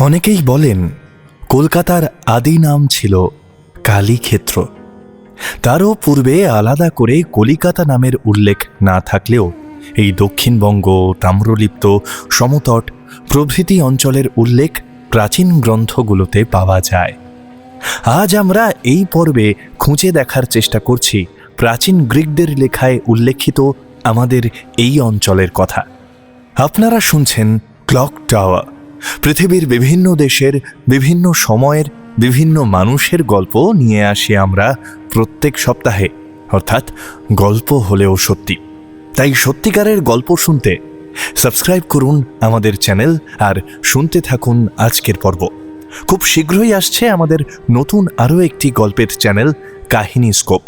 অনেকেই বলেন, কলকাতার আদি নাম ছিল কালীক্ষেত্র। তারও পূর্বে আলাদা করে কলিকাতা নামের উল্লেখ না থাকলেও এই দক্ষিণবঙ্গ, তাম্রলিপ্ত, সমতট প্রভৃতি অঞ্চলের উল্লেখ প্রাচীন গ্রন্থগুলোতে পাওয়া যায়। আজ আমরা এই পর্বে খুঁজে দেখার চেষ্টা করছি প্রাচীন গ্রিকদের লেখায় উল্লেখিত আমাদের এই অঞ্চলের কথা। আপনারা শুনছেন ক্লক টাওয়ার। পৃথিবীর বিভিন্ন দেশের, বিভিন্ন সময়ের, বিভিন্ন মানুষের গল্প নিয়ে আসি আমরা প্রত্যেক সপ্তাহে। অর্থাৎ গল্প হলেও সত্যি। তাই সত্যিকারের গল্প শুনতে সাবস্ক্রাইব করুন আমাদের চ্যানেল আর শুনতে থাকুন আজকের পর্ব। খুব শীঘ্রই আসছে আমাদের নতুন আরও একটি গল্পের চ্যানেল, কাহিনী স্কোপ।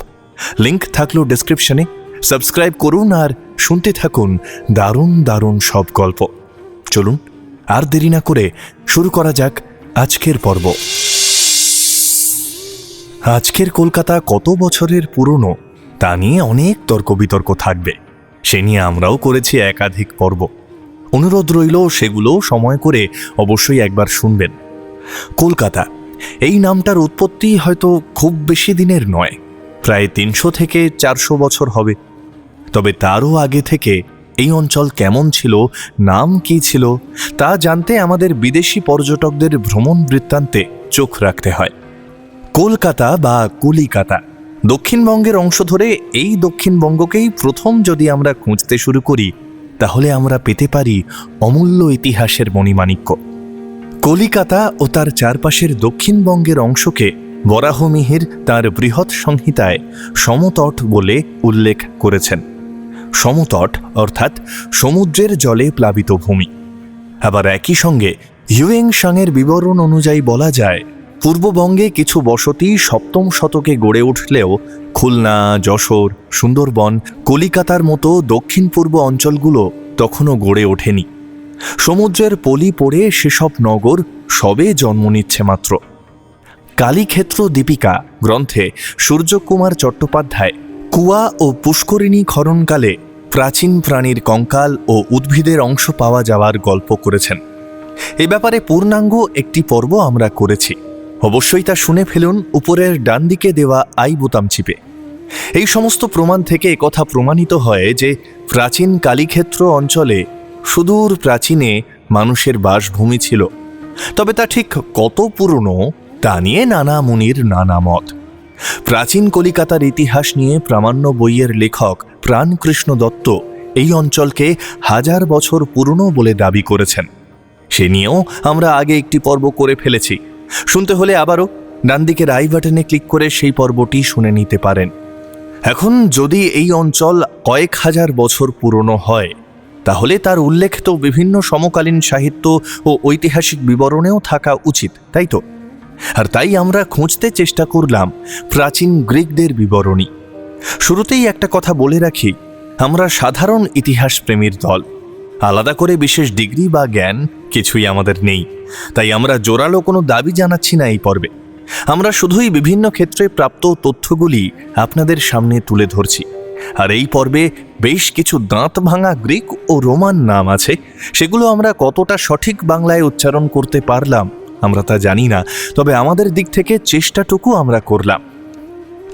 লিংক থাকল ডেসক্রিপশনে। সাবস্ক্রাইব করুন আর শুনতে থাকুন দারুণ দারুণ সব গল্প। চলুন আর দেরি না করে শুরু করা যাক আজকের পর্ব। আজকের কলকাতা কত বছরের পুরনো, তা নিয়ে অনেক তর্ক বিতর্ক থাকবে। সে নিয়ে আমরাও করেছি একাধিক পর্ব। অনুরোধ রইল সেগুলো সময় করে অবশ্যই একবার শুনবেন। কলকাতা, এই নামটার উৎপত্তি হয়তো খুব বেশি দিনের নয়, প্রায় তিনশো থেকে চারশো বছর হবে। তবে তারও আগে থেকে এই অঞ্চল কেমন ছিল? নাম কি ছিল? তা জানতে আমাদের বিদেশি পর্যটকদের ভ্রমণ বৃত্তান্তে চোখ রাখতে হয়। কলকাতা বা কলিকাতা। দক্ষিণবঙ্গের অংশ ধরে এই দক্ষিণবঙ্গকেই প্রথম যদি আমরা খুঁজতে শুরু করি, তাহলে আমরা পেতে পারি অমূল্য ইতিহাসের মণিমাণিক্য। কলিকাতা ও তার চারপাশের দক্ষিণবঙ্গের অংশকে বরাহমিহির তার বৃহৎ সংহিতায় সমতট বলে উল্লেখ করেছেন। সমতট, অর্থাৎ সমুদ্রের জলে প্লাবিত ভূমি। আবার একই সঙ্গে হিউয়েং বিবরণ অনুযায়ী বলা যায়, পূর্ববঙ্গে কিছু বসতি সপ্তম শতকে গড়ে উঠলেও খুলনা, যশোর, সুন্দরবন, কলিকাতার মতো দক্ষিণ পূর্ব অঞ্চলগুলো তখনও গড়ে ওঠেনি। সমুদ্রের পলি পড়ে সেসব নগর সবে জন্ম নিচ্ছে মাত্র। কালীক্ষেত্র দীপিকা গ্রন্থে সূর্যকুমার চট্টোপাধ্যায় কুয়া ও পুষ্করিণী খননকালে প্রাচীন প্রাণীর কঙ্কাল ও উদ্ভিদের অংশ পাওয়া যাওয়ার গল্প করেছেন। এ ব্যাপারে পূর্ণাঙ্গ একটি পর্ব আমরা করেছি। অবশ্যই তা শুনে ফেলুন, উপরের ডান দিকে দেওয়া আই বোতাম চিপে এই সমস্ত প্রমাণ থেকে একথা প্রমাণিত হয় যে প্রাচীন কালীক্ষেত্র অঞ্চলে সুদূর প্রাচীনে মানুষের বাসভূমি ছিল। তবে তা ঠিক কত পুরনো তা নিয়ে নানা মুনির নানা মত। প্রাচীন কলিকাতার ইতিহাস নিয়ে প্রামাণ্য বইয়ের লেখক প্রাণকৃষ্ণ দত্ত এই অঞ্চলকে হাজার বছর পুরনো বলে দাবি করেছেন। সে নিয়েও আমরা আগে একটি পর্ব করে ফেলেছি। শুনতে হলে আবারও ডান দিকের আই বাটনে ক্লিক করে সেই পর্বটি শুনে নিতে পারেন। এখন যদি এই অঞ্চল কয়েক হাজার বছর পুরনো হয়, তাহলে তার উল্লেখ তো বিভিন্ন সমকালীন সাহিত্য ও ঐতিহাসিক বিবরণেও থাকা উচিত, তাই তো? আর তাই আমরা খুঁজতে চেষ্টা করলাম প্রাচীন গ্রিকদের বিবরণী। শুরুতেই একটা কথা বলে রাখি, আমরা সাধারণ ইতিহাস প্রেমীর দল। আলাদা করে বিশেষ ডিগ্রি বা জ্ঞান কিছুই আমাদের নেই, তাই আমরা জোরালো কোনো দাবি জানাচ্ছি না এই পর্বে। আমরা শুধুই বিভিন্ন ক্ষেত্রে প্রাপ্ত তথ্যগুলি আপনাদের সামনে তুলে ধরছি। আর এই পর্বে বেশ কিছু দাঁত ভাঙা গ্রিক ও রোমান নাম আছে, সেগুলো আমরা কতটা সঠিক বাংলায় উচ্চারণ করতে পারলাম আমরা তা জানি না, তবে আমাদের দিক থেকে চেষ্টাটুকু আমরা করলাম।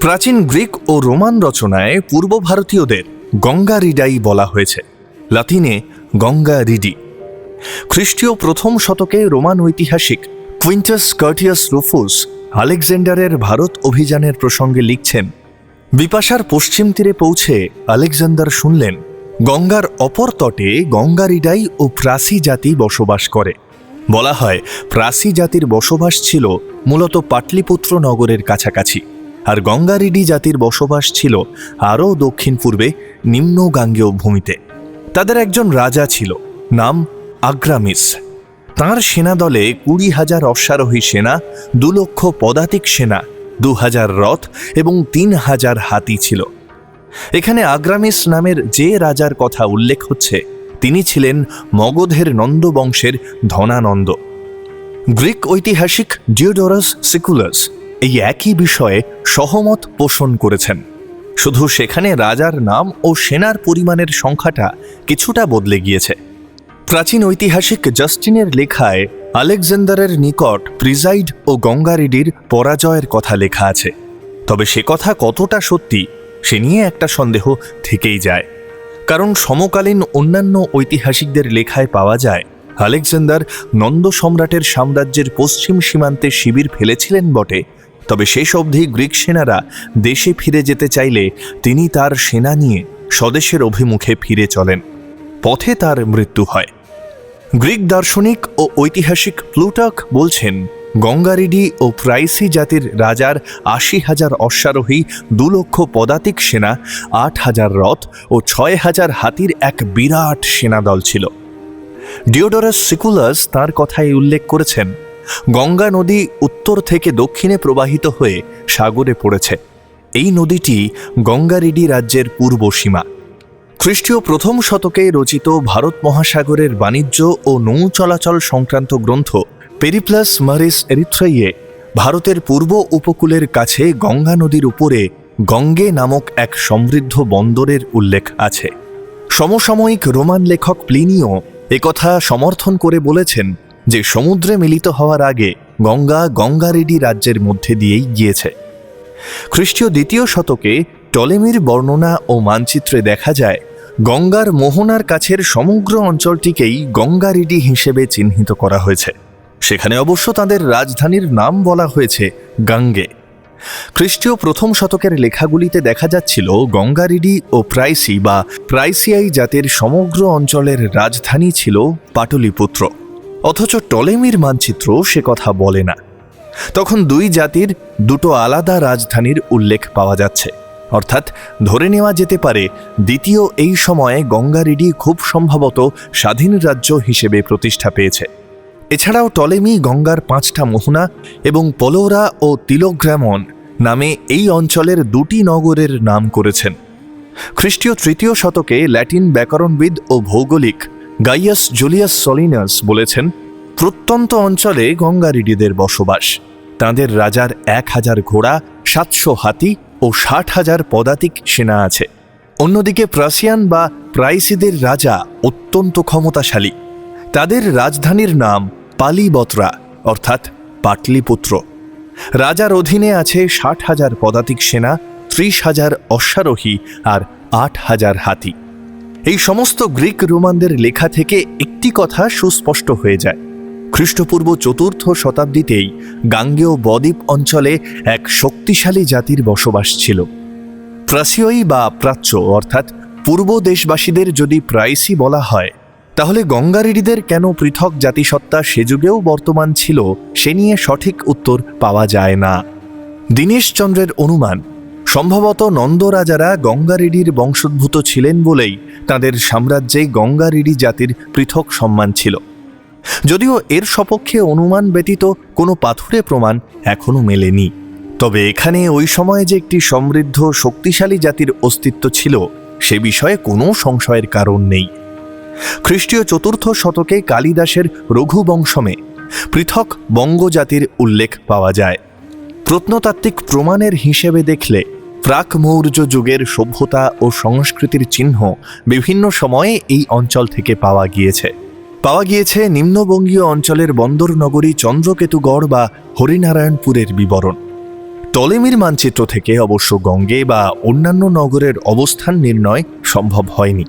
প্রাচীন গ্রিক ও রোমান রচনায় পূর্ব ভারতীয়দের গঙ্গা রিডাই বলা হয়েছে, লাতিনে গঙ্গা রিডি। খ্রিস্টীয় প্রথম শতকে রোমান ঐতিহাসিক কুইন্টাস কার্টিয়াস রুফুস আলেকজান্ডারের ভারত অভিযানের প্রসঙ্গে লিখছেন, বিপাশার পশ্চিম তীরে পৌঁছে আলেকজান্ডার শুনলেন, গঙ্গার অপর তটে গঙ্গারিডাই ও প্রাসি জাতি বসবাস করে। বলা হয় প্রাসি জাতির বসবাস ছিল মূলত পাটলিপুত্র নগরের কাছাকাছি, আর গঙ্গারিডি জাতির বসবাস ছিল আরও দক্ষিণ পূর্বে নিম্ন গাঙ্গেয় ভূমিতে। তাদের একজন রাজা ছিল, নাম আগ্রামিস। তাঁর সেনাদলে কুড়ি হাজার অশ্বারোহী সেনা, দু লক্ষ পদাতিক সেনা, দু হাজার রথ এবং তিন হাজার হাতি ছিল। এখানে আগ্রামিস নামের যে রাজার কথা উল্লেখ হচ্ছে তিনি ছিলেন মগধের নন্দ বংশের ধনানন্দ। গ্রিক ঐতিহাসিক ডিওডোরাস সিকুলাস এই একই বিষয়ে সহমত পোষণ করেছেন। শুধু সেখানে রাজার নাম ও সেনার পরিমাণের সংখ্যাটা কিছুটা বদলে গিয়েছে। প্রাচীন ঐতিহাসিক জাস্টিনের লেখায় আলেকজান্ডারের নিকট প্রিজাইড ও গঙ্গারিডির পরাজয়ের কথা লেখা আছে। তবে সে কথা কতটা সত্যি, সে নিয়ে একটা সন্দেহ থেকেই যায়। কারণ সমকালীন অন্যান্য ঐতিহাসিকদের লেখায় পাওয়া যায়, আলেকজান্ডার নন্দ সম্রাটের সাম্রাজ্যের পশ্চিম সীমান্তে শিবির ফেলেছিলেন বটে, তবে শেষ অবধি গ্রিক সেনারা দেশে ফিরে যেতে চাইলে তিনি তার সেনা নিয়ে স্বদেশের অভিমুখে ফিরে চলেন, পথে তার মৃত্যু হয়। গ্রিক দার্শনিক ও ঐতিহাসিক প্লুটাক বলছেন গঙ্গারিডি ও প্রাইসি জাতির রাজার আশি হাজার অশ্বারোহী, দু লক্ষ পদাতিক সেনা, আট হাজার রথ ও ছয় হাজার হাতির এক বিরাট সেনাদল ছিল। ডিওডরাস সিকুলাস তার কথায় উল্লেখ করেছেন, গঙ্গা নদী উত্তর থেকে দক্ষিণে প্রবাহিত হয়ে সাগরে পড়েছে। এই নদীটি গঙ্গারিডি রাজ্যের পূর্ব সীমা। খ্রিস্টীয় প্রথম শতকে রচিত ভারত মহাসাগরের বাণিজ্য ও নৌ চলাচল সংক্রান্ত গ্রন্থ পেরিপ্লাস মারিস এরিথ্রাইয়ে ভারতের পূর্ব উপকূলের কাছে গঙ্গা নদীর উপরে গঙ্গে নামক এক সমৃদ্ধ বন্দরের উল্লেখ আছে। সমসাময়িক রোমান লেখক প্লিনিও একথা সমর্থন করে বলেছেন যে সমুদ্রে মিলিত হওয়ার আগে গঙ্গা গঙ্গারেডি রাজ্যের মধ্যে দিয়েই গিয়েছে। খ্রিস্টীয় দ্বিতীয় শতকে টলেমির বর্ণনা ও মানচিত্রে দেখা যায়, গঙ্গার মোহনার কাছের সমগ্র অঞ্চলটিকেই গঙ্গারিডি হিসেবে চিহ্নিত করা হয়েছে। সেখানে অবশ্য তাদের রাজধানীর নাম বলা হয়েছে গাঙ্গে। খ্রিস্টীয় প্রথম শতকের লেখাগুলিতে দেখা যাচ্ছিল গঙ্গারিডি ও প্রাইসি বা প্রাইসিয়াই জাতির সমগ্র অঞ্চলের রাজধানী ছিল পাটলিপুত্র। অথচ টলেমির মানচিত্র সে কথা বলে না। তখন দুই জাতির দুটো আলাদা রাজধানীর উল্লেখ পাওয়া যাচ্ছে। অর্থাৎ ধরে নেওয়া যেতে পারে, দ্বিতীয় এই সময়ে গঙ্গারিডি খুব সম্ভবত স্বাধীন রাজ্য হিসেবে প্রতিষ্ঠা পেয়েছে। এছাড়াও টলেমি, গঙ্গার পাঁচটা মোহনা এবং পলোরা ও তিলোগ্রামন নামে এই অঞ্চলের দুটি নগরের নাম করেছেন। খ্রিস্টীয় তৃতীয় শতকে ল্যাটিন ব্যাকরণবিদ ও ভৌগোলিক গাইয়াস জুলিয়াস সলিনাস বলেছেন, প্রত্যন্ত অঞ্চলে গঙ্গারিডিদের বসবাস। তাদের রাজার এক হাজার ঘোড়া, সাতশো হাতি ও ষাট হাজার পদাতিক সেনা আছে। অন্যদিকে প্রাসিয়ান বা প্রাইসিদের রাজা অত্যন্ত ক্ষমতাশালী। তাদের রাজধানীর নাম পালিবত্রা, অর্থাৎ পাটলিপুত্র। রাজার অধীনে আছে ষাট হাজার পদাতিক সেনা, ত্রিশ হাজার অশ্বারোহী আর আট হাজার হাতি। এই সমস্ত গ্রিক রোমানদের লেখা থেকে একটি কথা সুস্পষ্ট হয়ে যায়। খ্রিস্টপূর্ব চতুর্থ শতাব্দীতেই গাঙ্গেয় বদ্বীপ অঞ্চলে এক শক্তিশালী জাতির বসবাস ছিল। প্রাসীয়ই বা প্রাচ্য, অর্থাৎ পূর্ব দেশবাসীদের যদি প্রাইসি বলা হয় তাহলে গঙ্গারিডিদের কেন পৃথক জাতিসত্তা সে যুগেও বর্তমান ছিল, সে নিয়ে সঠিক উত্তর পাওয়া যায় না। দীনেশচন্দ্রের অনুমান, সম্ভবত নন্দরাজারা গঙ্গারিডির বংশোদ্ভূত ছিলেন বলেই তাদের সাম্রাজ্যে গঙ্গারিডি জাতির পৃথক সম্মান ছিল। যদিও এর সপক্ষে অনুমান ব্যতীত কোনো পাথুরে প্রমাণ এখনও মেলেনি। তবে এখানে ওই সময়ে যে একটি সমৃদ্ধ শক্তিশালী জাতির অস্তিত্ব ছিল, সে বিষয়ে কোনো সংশয়ের কারণ নেই। খ্রিস্টীয় চতুর্থ শতকে কালিদাসের রঘুবংশমে পৃথক বঙ্গজাতির উল্লেখ পাওয়া যায়। প্রত্নতাত্ত্বিক প্রমাণের হিসেবে দেখলে প্রাক মৌর্য যুগের সভ্যতা ও সংস্কৃতির চিহ্ন বিভিন্ন সময়ে এই অঞ্চল থেকে পাওয়া গিয়েছে। পাওয়া গিয়েছে নিম্নবঙ্গীয় অঞ্চলের বন্দর নগরী চন্দ্রকেতুগড় বা হরিনারায়ণপুরের বিবরণ। টলেমির মানচিত্র থেকে অবশ্য গঙ্গে বা অন্যান্য নগরের অবস্থান নির্ণয় সম্ভব হয়নি।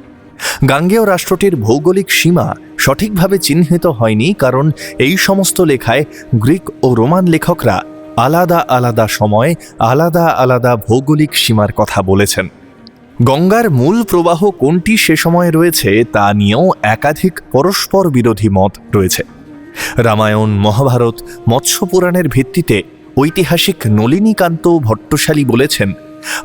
গাঙ্গেয় রাষ্ট্রটির ভৌগোলিক সীমা সঠিকভাবে চিহ্নিত হয়নি কারণ এই সমস্ত লেখায় গ্রিক ও রোমান লেখকরা আলাদা আলাদা সময়ে আলাদা আলাদা ভৌগোলিক সীমার কথা বলেছেন। গঙ্গার মূল প্রবাহ কোনটি সে সময় রয়েছে তা নিয়েও একাধিক পরস্পর বিরোধী মত রয়েছে। রামায়ণ, মহাভারত মৎস্য পুরাণের ভিত্তিতে ঐতিহাসিক নলিনীকান্ত ভট্টশালী বলেছেন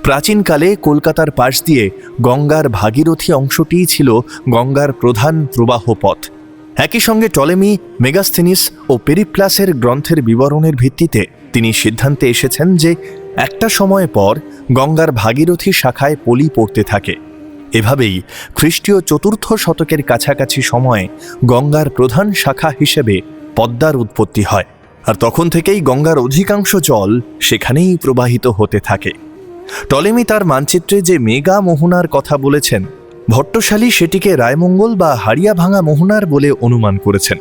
প্রাচীনকালে কলকাতার পাশ দিয়ে গঙ্গার ভাগীরথী অংশটিই ছিল গঙ্গার প্রধান প্রবাহ পথ। একই সঙ্গে টলেমি, মেগাস্থিনিস ও পেরিপ্লাসের গ্রন্থের বিবরণের ভিত্তিতে তিনি সিদ্ধান্তে এসেছেন যে একটা সময় পর গঙ্গার ভাগীরথী শাখায় পলি পড়তে থাকে। এভাবেই খ্রিস্টীয় চতুর্থ শতকের কাছাকাছি সময়ে গঙ্গার প্রধান শাখা হিসেবে পদ্মার উৎপত্তি হয়। আর তখন থেকেই গঙ্গার অধিকাংশ জল সেখানেই প্রবাহিত হতে থাকে। টলেমি তার মানচিত্রে যে মেগা মোহনার কথা বলেছেন, ভট্টশালী সেটিকে রায়মঙ্গল বা হাড়িয়া ভাঙা মোহনার বলে অনুমান করেছেন।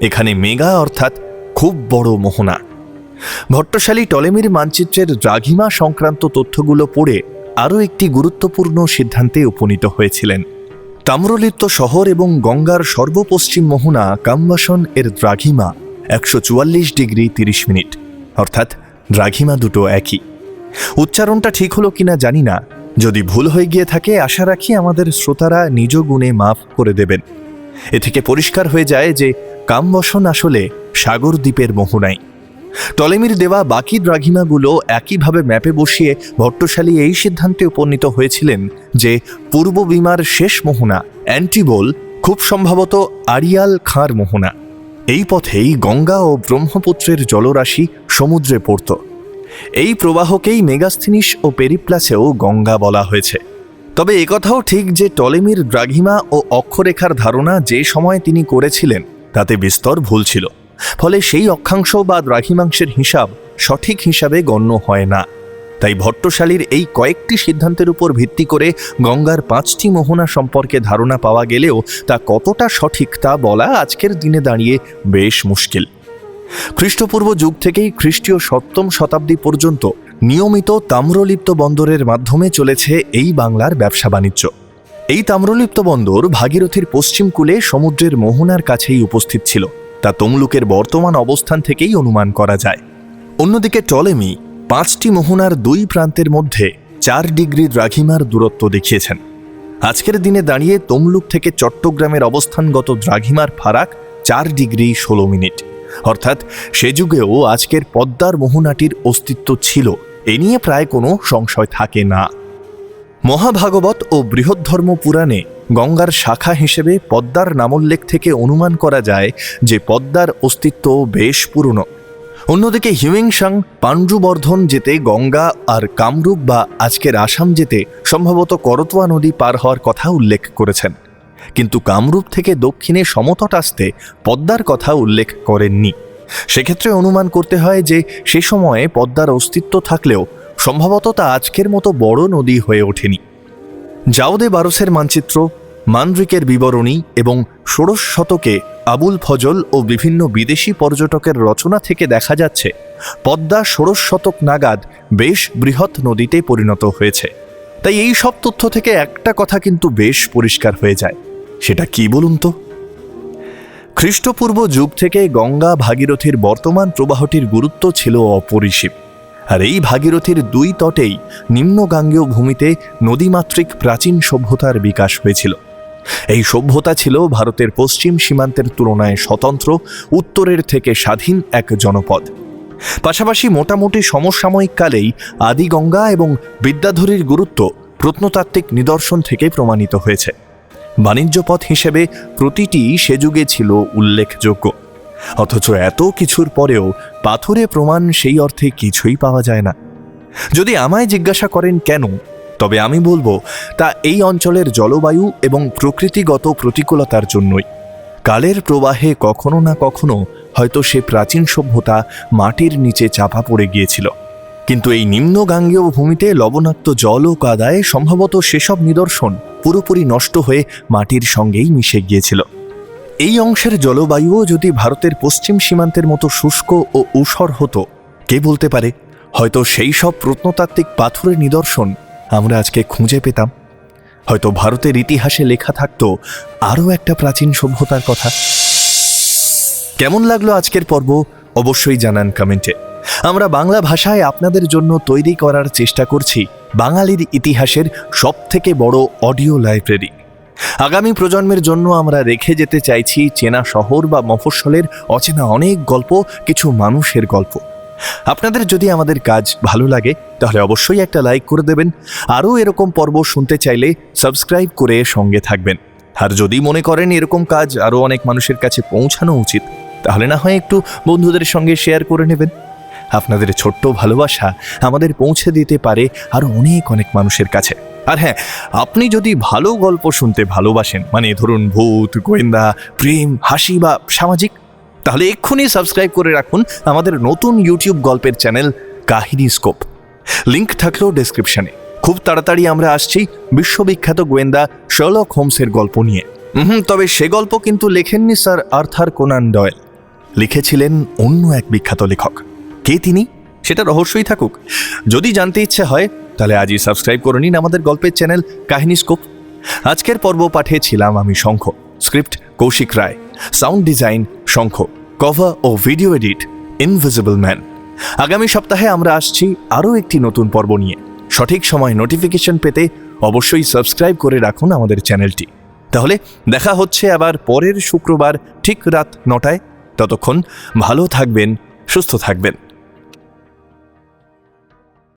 এখানে মেগা অর্থাৎ খুব বড় মোহনা। ভট্টশালী টলেমির মানচিত্রের দ্রাঘিমা সংক্রান্ত তথ্যগুলো পড়ে আরও একটি গুরুত্বপূর্ণ সিদ্ধান্তে উপনীত হয়েছিলেন। তাম্রলিপ্ত শহর এবং গঙ্গার সর্বপশ্চিম মোহনা কামবাসন এর দ্রাঘিমা একশো চুয়াল্লিশ ডিগ্রি তিরিশ মিনিট, অর্থাৎ দ্রাঘিমা দুটো একই। উচ্চারণটা ঠিক হলো কিনা জানি না। যদি ভুল হয়ে গিয়ে থাকে, আশা রাখি আমাদের শ্রোতারা নিজ গুণে মাফ করে দেবেন। এ থেকে পরিষ্কার হয়ে যায় যে কামবসন আসলে সাগর দ্বীপের মোহনাই টলেমির দেওয়া বাকি দ্রাঘিমাগুলো একইভাবে ম্যাপে বসিয়ে ভট্টশালী এই সিদ্ধান্তে উপনীত হয়েছিলেন যে পূর্ব বিমার শেষ মোহনা, অ্যান্টিবোল, খুব সম্ভবত আরিয়াল খাঁর মোহনা। এই পথেই গঙ্গা ও ব্রহ্মপুত্রের জলরাশি সমুদ্রে পড়ত। এই প্রবাহকেই মেগাস্থিনিস ও পেরিপ্লাসেও গঙ্গা বলা হয়েছে। তবে একথাও ঠিক যে টলেমির দ্রাঘিমা ও অক্ষরেখার ধারণা যে সময় তিনি করেছিলেন, তাতে বিস্তর ভুল ছিল। ফলে সেই অক্ষাংশ বা দ্রাঘিমাংশের হিসাব সঠিক হিসাবে গণ্য হয় না। তাই ভট্টশালীর এই কয়েকটি সিদ্ধান্তের উপর ভিত্তি করে গঙ্গার পাঁচটি মোহনা সম্পর্কে ধারণা পাওয়া গেলেও তা কতটা সঠিক তা বলা আজকের দিনে দাঁড়িয়ে বেশ মুশকিল। খ্রিস্টপূর্ব যুগ থেকেই খ্রিস্টীয় সপ্তম শতাব্দী পর্যন্ত নিয়মিত তাম্রলিপ্ত বন্দরের মাধ্যমে চলেছে এই বাংলার ব্যবসা বাণিজ্য। এই তাম্রলিপ্ত বন্দর ভাগীরথীর পশ্চিম কূলে সমুদ্রের মোহনার কাছেই উপস্থিত ছিল। তা তমলুকের বর্তমান অবস্থান থেকেই অনুমান করা যায়। অন্যদিকে টলেমি পাঁচটি মোহনার দুই প্রান্তের মধ্যে চার ডিগ্রি দ্রাঘিমার দূরত্ব দেখিয়েছেন। আজকের দিনে দাঁড়িয়ে তমলুক থেকে চট্টগ্রামের অবস্থানগত দ্রাঘিমার ফারাক চার ডিগ্রি ষোলো মিনিট। অর্থাৎ সে যুগেও আজকের পদ্মার মোহনাটির অস্তিত্ব ছিল। এ নিয়ে প্রায় কোনো সংশয় থাকে না। মহাভাগবত ও বৃহদ্ধর্ম পুরাণে গঙ্গার শাখা হিসেবে পদ্মার নামোল্লেখ থেকে অনুমান করা যায় যে পদ্মার অস্তিত্ব বেশ পুরনো। অন্যদিকে হিউইংসাং পাণ্ডুবর্ধন যেতে গঙ্গা আর কামরূপ বা আজকের আসাম যেতে সম্ভবত করতোয়া নদী পার হওয়ার কথা উল্লেখ করেছেন। কিন্তু কামরূপ থেকে দক্ষিণে সমতট আসতে পদ্মার কথা উল্লেখ করেননি। সেক্ষেত্রে অনুমান করতে হয় যে সে সময়ে পদ্মার অস্তিত্ব থাকলেও সম্ভবত তা আজকের মতো বড় নদী হয়ে ওঠেনি। জাওদে বারসের মানচিত্র, মানরিকের বিবরণী এবং ষোড়শ শতকে আবুল ফজল ও বিভিন্ন বিদেশি পর্যটকের রচনা থেকে দেখা যাচ্ছে, পদ্মা ষোড়শ শতক নাগাদ বেশ বৃহৎ নদীতে পরিণত হয়েছে। তাই এই সব তথ্য থেকে একটা কথা কিন্তু বেশ পরিষ্কার হয়ে যায়। সেটা কি বলুন তো? খ্রিস্টপূর্ব যুগ থেকে গঙ্গা ভাগীরথীর বর্তমান প্রবাহটির গুরুত্ব ছিল অপরিসীম। আর এই ভাগীরথীর দুই তটেই নিম্নগাঙ্গেয় ভূমিতে নদীমাতৃক প্রাচীন সভ্যতার বিকাশ হয়েছিল। এই সভ্যতা ছিল ভারতের পশ্চিম সীমান্তের তুলনায় স্বতন্ত্র, উত্তরের থেকে স্বাধীন এক জনপদ। পাশাপাশি মোটামুটি সমসাময়িক কালেই আদিগঙ্গা এবং বিদ্যাধরীর গুরুত্ব প্রত্নতাত্ত্বিক নিদর্শন থেকে প্রমাণিত হয়েছে। বাণিজ্য পথ হিসেবে প্রতিটি সে যুগে ছিল উল্লেখযোগ্য। অথচ এত কিছুর পরেও পাথরে প্রমাণ সেই অর্থে কিছুই পাওয়া যায় না। যদি আমায় জিজ্ঞাসা করেন কেন, তবে আমি বলব, তা এই অঞ্চলের জলবায়ু এবং প্রকৃতিগত প্রতিকূলতার জন্যই। কালের প্রবাহে কখনো না কখনো হয়তো সে প্রাচীন সভ্যতা মাটির নিচে চাপা পড়ে গিয়েছিল। কিন্তু এই নিম্নগাঙ্গেয় ভূমিতে লবণাক্ত জল ও কাদায় সম্ভবত সেসব নিদর্শন পুরোপুরি নষ্ট হয়ে মাটির সঙ্গেই মিশে গিয়েছিল। এই অংশের জলবায়ুও যদি ভারতের পশ্চিম সীমান্তের মতো শুষ্ক ও ঊষর হতো, কে বলতে পারে? হয়তো সেই সব প্রত্নতাত্ত্বিক পাথরের নিদর্শন আমরা আজকে খুঁজে পেতাম। হয়তো ভারতের ইতিহাসে লেখা থাকতো আরও একটা প্রাচীন সভ্যতার কথা। কেমন লাগল আজকের পর্ব? অবশ্যই জানান কমেন্টে। আমরা বাংলা ভাষায় আপনাদের জন্য তৈরি করার চেষ্টা করছি বাঙালির ইতিহাসের সবথেকে বড় অডিও লাইব্রেরি। আগামী প্রজন্মের জন্য আমরা রেখে যেতে চাইছি চেনা শহর বা মফস্বলের অচেনা অনেক গল্প, কিছু মানুষের গল্প। আপনাদের যদি আমাদের কাজ ভালো লাগে, তাহলে অবশ্যই একটা লাইক করে দেবেন। আরও এরকম পর্ব শুনতে চাইলে সাবস্ক্রাইব করে সঙ্গে থাকবেন। আর যদি মনে করেন এরকম কাজ আরও অনেক মানুষের কাছে পৌঁছানো উচিত, তাহলে না হয় একটু বন্ধুদের সঙ্গে শেয়ার করে নেবেন। আপনাদের ছোট্ট ভালোবাসা আমাদের পৌঁছে দিতে পারে আরও অনেক অনেক মানুষের কাছে। আর হ্যাঁ আপনি যদি ভালো গল্প শুনতে ভালোবাসেন মানে ধরুন ভূত, গোয়েন্দা, প্রেম, হাসি বা সামাজিক, তাহলে এক্ষুনি সাবস্ক্রাইব করে রাখুন আমাদের নতুন ইউটিউব গল্পের চ্যানেল কাহিনী স্কোপ। লিঙ্ক থাকলেও ডেসক্রিপশনে। খুব তাড়াতাড়ি আমরা আসছি বিশ্ববিখ্যাত গোয়েন্দা শার্লক হোমসের গল্প নিয়ে। হুম তবে সে গল্প কিন্তু লেখেননি স্যার আর্থার কোনান ডয়েল। লিখেছিলেন অন্য এক বিখ্যাত লেখক। কে তিনি? সেটা রহস্যই থাকুক। যদি জানতে ইচ্ছে হয়, তাহলে আজই সাবস্ক্রাইব করে নিন আমাদের গল্পের চ্যানেল কাহিনী স্কোপ। আজকের পর্ব পাঠিয়েছিলাম আমি Shankha, script Koushik Roy, sound design Shankha, cover ও ভিডিও এডিট ইনভিজিবল ম্যান। আগামী সপ্তাহে আমরা আসছি আরও একটি নতুন পর্ব নিয়ে। সঠিক সময় নোটিফিকেশন পেতে অবশ্যই সাবস্ক্রাইব করে রাখুন আমাদের চ্যানেলটি। তাহলে দেখা হচ্ছে আবার পরের শুক্রবার ঠিক রাত নটায়। ততক্ষণ ভালো থাকবেন, সুস্থ থাকবেন।